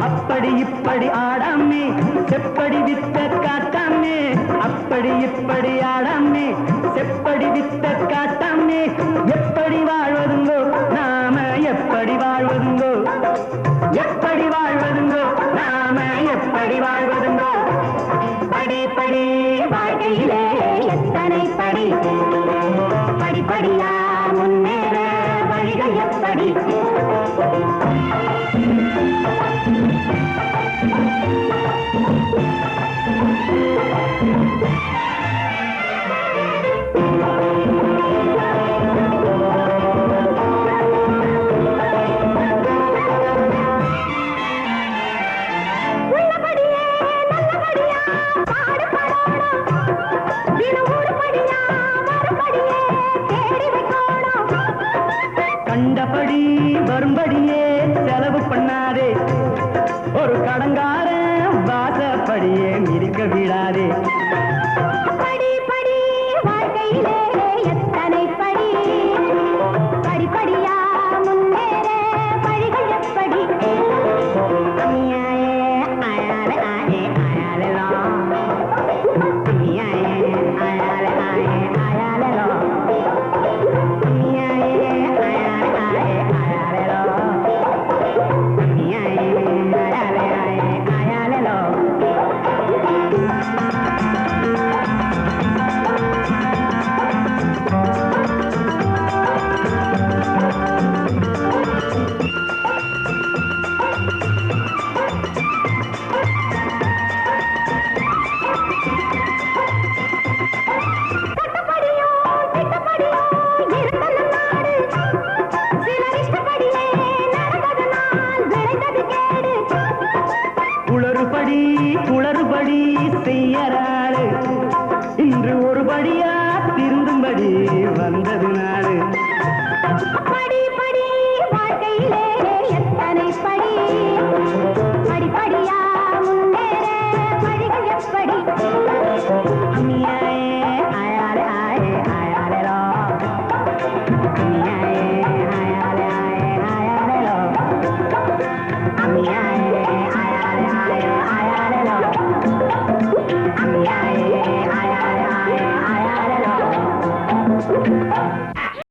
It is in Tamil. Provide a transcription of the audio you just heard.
அப்படி இப்படி ஆடாமே செப்படி வித்த காட்டாமே அப்படி இப்படி ஆடாமே செப்படி வித்த காட்டாமே எப்படி வாழ்வதுங்கோ? நாம எப்படி வாழ்வதுங்கோ? எப்படி வாழ்வதுங்கோ? நாம எப்படி வாழ்வதுங்கோ? படி படி வாழ்க்கையிலே எத்தனை படி? படிப்படியா முன்னேற வழிகள் எப்படி? கண்டபடி வரும்படியே செலவு பண்ணாதே. ஒரு கடங்காரன் வாசப்படியே மிதிக்க விடாதே. குளறுபடி குளறுபடி செய்யறாரு. இன்று ஒருபடியா திருந்தும்படி